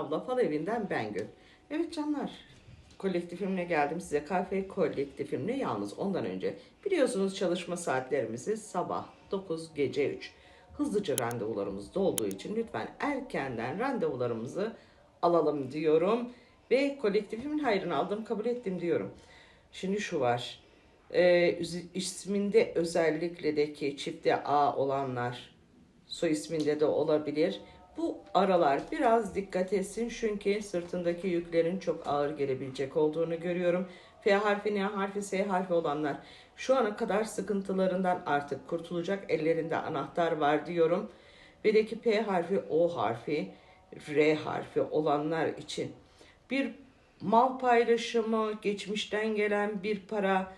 abla fal evinden Bengül. Evet canlar. Kolektifimle geldim size. Kahve kolektifimle yalnız ondan önce. Biliyorsunuz çalışma saatlerimizi sabah 9 gece 3. Hızlıca randevularımız dolduğu için lütfen erkenden randevularımızı alalım diyorum. Ve kolektifimin hayrını aldım kabul ettim diyorum. Şimdi şu var. Üz- isminde özellikle de ki çifte A olanlar soy isminde de olabilir. Bu aralar biraz dikkat etsin çünkü sırtındaki yüklerin çok ağır gelebilecek olduğunu görüyorum. F harfi, N harfi, S harfi olanlar şu ana kadar sıkıntılarından artık kurtulacak ellerinde anahtar var diyorum. Ve de ki P harfi, O harfi, R harfi olanlar için bir mal paylaşımı, geçmişten gelen bir para,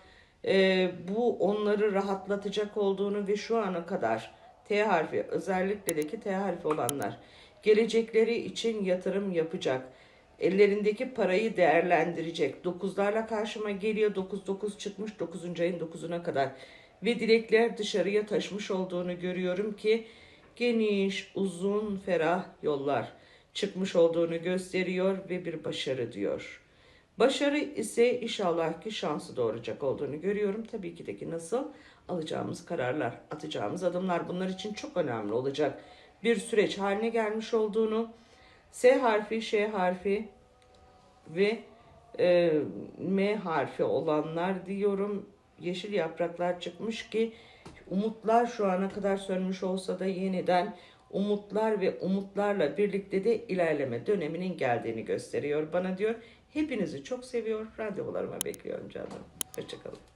e, bu onları rahatlatacak olduğunu ve şu ana kadar T harfi özellikle de ki T harfi olanlar gelecekleri için yatırım yapacak. Ellerindeki parayı değerlendirecek. Dokuzlarla karşıma geliyor. 9-9 çıkmış 9. ayın 9'una kadar. Ve dilekler dışarıya taşmış olduğunu görüyorum ki geniş, uzun, ferah yollar çıkmış olduğunu gösteriyor ve bir başarı diyor. Başarı ise inşallah ki şansı doğuracak olduğunu görüyorum. Tabii ki de ki nasıl alacağımız kararlar, atacağımız adımlar bunlar için çok önemli olacak. Bir süreç haline gelmiş olduğunu S harfi, Ş harfi ve e, M harfi olanlar diyorum. Yeşil yapraklar çıkmış ki umutlar şu ana kadar sönmüş olsa da yeniden umutlar ve umutlarla birlikte de ilerleme döneminin geldiğini gösteriyor bana diyor. Hepinizi çok seviyor. Randevularıma bekliyorum canım. Hoşçakalın.